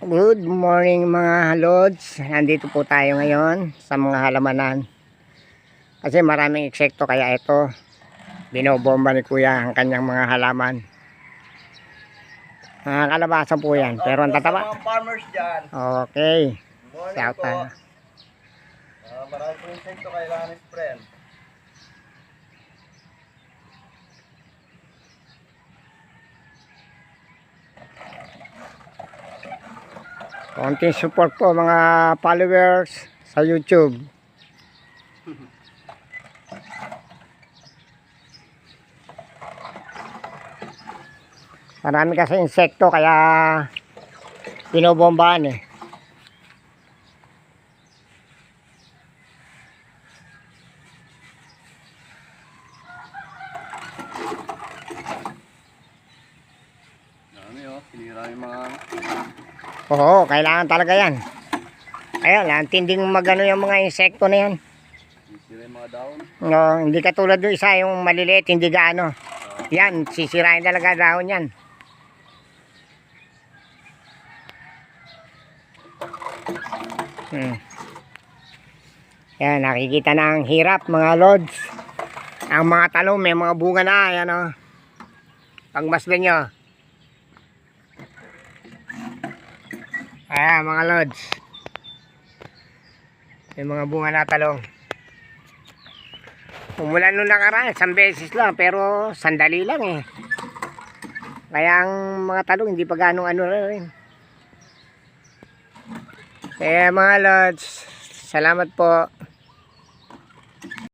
Good morning mga lods. Nandito po tayo ngayon sa mga halamanan. Kasi maraming insekto kaya ito binobomba ni kuya ang kanyang mga halaman. Mga kalabasa po yan. Pero ang tataba. farmers dyan. Okay. Shout out. Ah, marami po insekto kailangan i-spray. Konting support po mga followers sa YouTube. Marami kasi insekto kaya binobombahan eh. Dami oh, sinira yung mga Oo, kailangan talaga yan. Ayan, ang tinding magano yung mga insekto na yan. sinira yung mga daon. No, hindi katulad yung isa, yung maliliit, hindi gaano. Yan, sisirain talaga dahon yan. Hmm. Yan, nakikita na ang hirap mga lods. Ang mga talong may mga bunga na, yan o. Pagmasdan nyo. Ayan mga lods. May mga bunga na talong. Umulan nung nakaraan, isang beses lang, pero sandali lang eh. Kaya ang mga talong hindi pa ganong ano rin. Kaya mga lods, salamat po.